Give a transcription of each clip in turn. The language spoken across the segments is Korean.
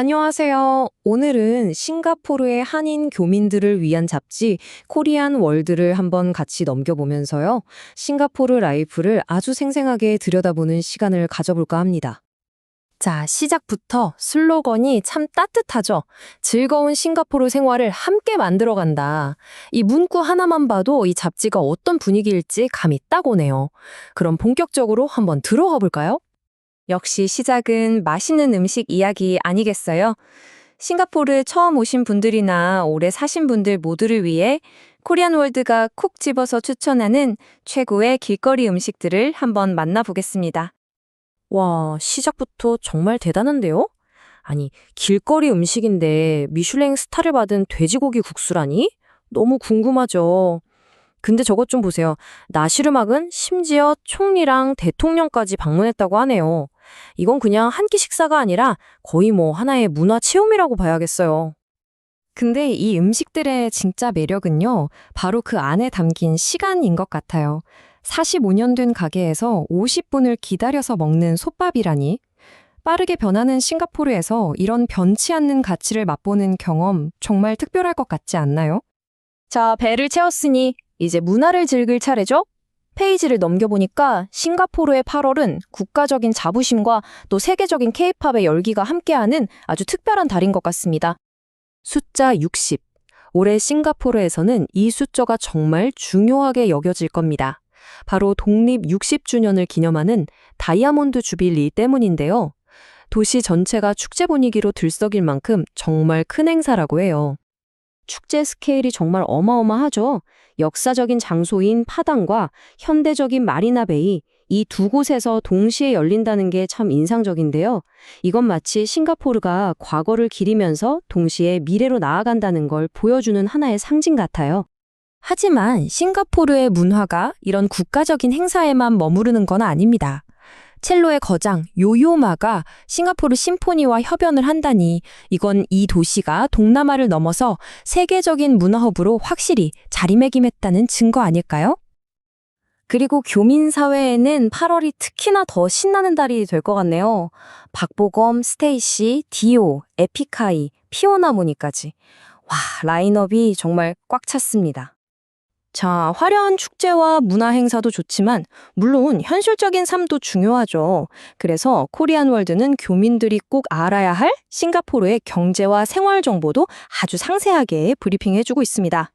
안녕하세요. 오늘은 싱가포르의 한인 교민들을 위한 잡지 코리안 월드를 한번 같이 넘겨보면서요. 싱가포르 라이프를 아주 생생하게 들여다보는 시간을 가져볼까 합니다. 자, 시작부터 슬로건이 참 따뜻하죠. 즐거운 싱가포르 생활을 함께 만들어간다. 이 문구 하나만 봐도 이 잡지가 어떤 분위기일지 감이 딱 오네요. 그럼 본격적으로 한번 들어가 볼까요? 역시 시작은 맛있는 음식 이야기 아니겠어요? 싱가포르 처음 오신 분들이나 오래 사신 분들 모두를 위해 코리안 월드가 콕 집어서 추천하는 최고의 길거리 음식들을 한번 만나보겠습니다. 와, 시작부터 정말 대단한데요? 아니, 길거리 음식인데 미슐랭 스타를 받은 돼지고기 국수라니? 너무 궁금하죠. 근데 저것 좀 보세요. 나시르막은 심지어 총리랑 대통령까지 방문했다고 하네요. 이건 그냥 한 끼 식사가 아니라 거의 뭐 하나의 문화 체험이라고 봐야겠어요. 근데 이 음식들의 진짜 매력은요, 바로 그 안에 담긴 시간인 것 같아요. 45년 된 가게에서 50분을 기다려서 먹는 솥밥이라니. 빠르게 변하는 싱가포르에서 이런 변치 않는 가치를 맛보는 경험 정말 특별할 것 같지 않나요? 자, 배를 채웠으니 이제 문화를 즐길 차례죠? 페이지를 넘겨보니까 싱가포르의 8월은 국가적인 자부심과 또 세계적인 케이팝의 열기가 함께하는 아주 특별한 달인 것 같습니다. 숫자 60. 올해 싱가포르에서는 이 숫자가 정말 중요하게 여겨질 겁니다. 바로 독립 60주년을 기념하는 다이아몬드 주빌리 때문인데요. 도시 전체가 축제 분위기로 들썩일 만큼 정말 큰 행사라고 해요. 축제 스케일이 정말 어마어마하죠. 역사적인 장소인 파당과 현대적인 마리나베이 이 두 곳에서 동시에 열린다는 게 참 인상적인데요. 이건 마치 싱가포르가 과거를 기리면서 동시에 미래로 나아간다는 걸 보여주는 하나의 상징 같아요. 하지만 싱가포르의 문화가 이런 국가적인 행사에만 머무르는 건 아닙니다. 첼로의 거장 요요마가 싱가포르 심포니와 협연을 한다니 이건 이 도시가 동남아를 넘어서 세계적인 문화허브로 확실히 자리매김했다는 증거 아닐까요? 그리고 교민 사회에는 8월이 특히나 더 신나는 달이 될 것 같네요. 박보검, 스테이시, 디오, 에픽하이, 피오나 모니까지. 와, 라인업이 정말 꽉 찼습니다. 자, 화려한 축제와 문화 행사도 좋지만 물론 현실적인 삶도 중요하죠. 그래서 코리안 월드는 교민들이 꼭 알아야 할 싱가포르의 경제와 생활 정보도 아주 상세하게 브리핑해 주고 있습니다.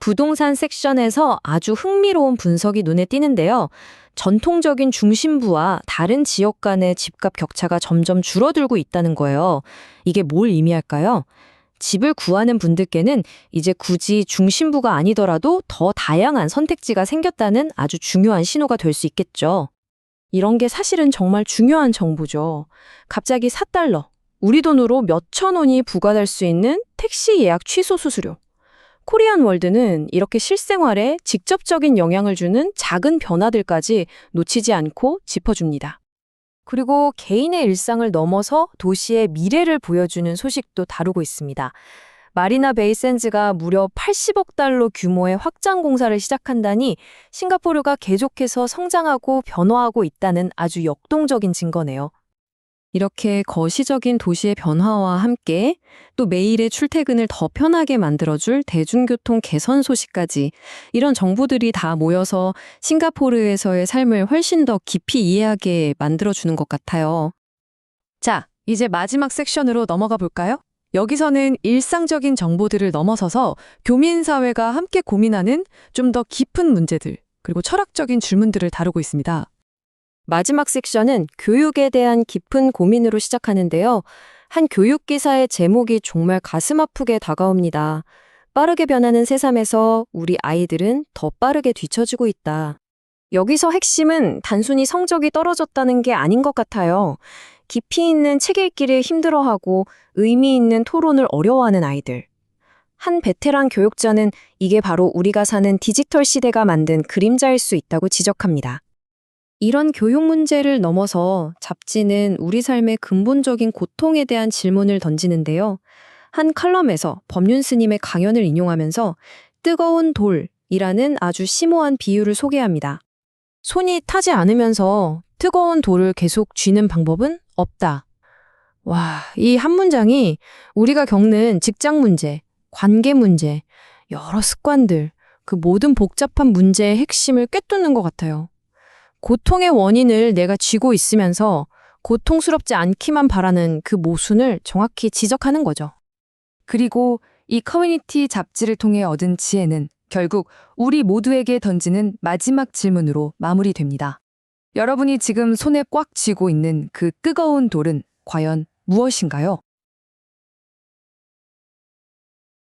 부동산 섹션에서 아주 흥미로운 분석이 눈에 띄는데요. 전통적인 중심부와 다른 지역 간의 집값 격차가 점점 줄어들고 있다는 거예요. 이게 뭘 의미할까요? 집을 구하는 분들께는 이제 굳이 중심부가 아니더라도 더 다양한 선택지가 생겼다는 아주 중요한 신호가 될 수 있겠죠. 이런 게 사실은 정말 중요한 정보죠. 갑자기 4달러, 우리 돈으로 몇천 원이 부과될 수 있는 택시 예약 취소 수수료. 코리안 월드는 이렇게 실생활에 직접적인 영향을 주는 작은 변화들까지 놓치지 않고 짚어줍니다. 그리고 개인의 일상을 넘어서 도시의 미래를 보여주는 소식도 다루고 있습니다. 마리나 베이센즈가 무려 80억 달러 규모의 확장 공사를 시작한다니 싱가포르가 계속해서 성장하고 변화하고 있다는 아주 역동적인 증거네요. 이렇게 거시적인 도시의 변화와 함께 또 매일의 출퇴근을 더 편하게 만들어줄 대중교통 개선 소식까지 이런 정보들이 다 모여서 싱가포르에서의 삶을 훨씬 더 깊이 이해하게 만들어주는 것 같아요. 자, 이제 마지막 섹션으로 넘어가 볼까요? 여기서는 일상적인 정보들을 넘어서서 교민사회가 함께 고민하는 좀 더 깊은 문제들, 그리고 철학적인 질문들을 다루고 있습니다. 마지막 섹션은 교육에 대한 깊은 고민으로 시작하는데요. 한 교육 기사의 제목이 정말 가슴 아프게 다가옵니다. 빠르게 변하는 새삼에서 우리 아이들은 더 빠르게 뒤처지고 있다. 여기서 핵심은 단순히 성적이 떨어졌다는 게 아닌 것 같아요. 깊이 있는 책 읽기를 힘들어하고 의미 있는 토론을 어려워하는 아이들. 한 베테랑 교육자는 이게 바로 우리가 사는 디지털 시대가 만든 그림자일 수 있다고 지적합니다. 이런 교육 문제를 넘어서 잡지는 우리 삶의 근본적인 고통에 대한 질문을 던지는데요. 한 칼럼에서 법륜 스님의 강연을 인용하면서 뜨거운 돌이라는 아주 심오한 비유를 소개합니다. 손이 타지 않으면서 뜨거운 돌을 계속 쥐는 방법은 없다. 와, 이 한 문장이 우리가 겪는 직장 문제, 관계 문제, 여러 습관들, 그 모든 복잡한 문제의 핵심을 꿰뚫는 것 같아요. 고통의 원인을 내가 쥐고 있으면서 고통스럽지 않기만 바라는 그 모순을 정확히 지적하는 거죠. 그리고 이 커뮤니티 잡지를 통해 얻은 지혜는 결국 우리 모두에게 던지는 마지막 질문으로 마무리됩니다. 여러분이 지금 손에 꽉 쥐고 있는 그 뜨거운 돌은 과연 무엇인가요?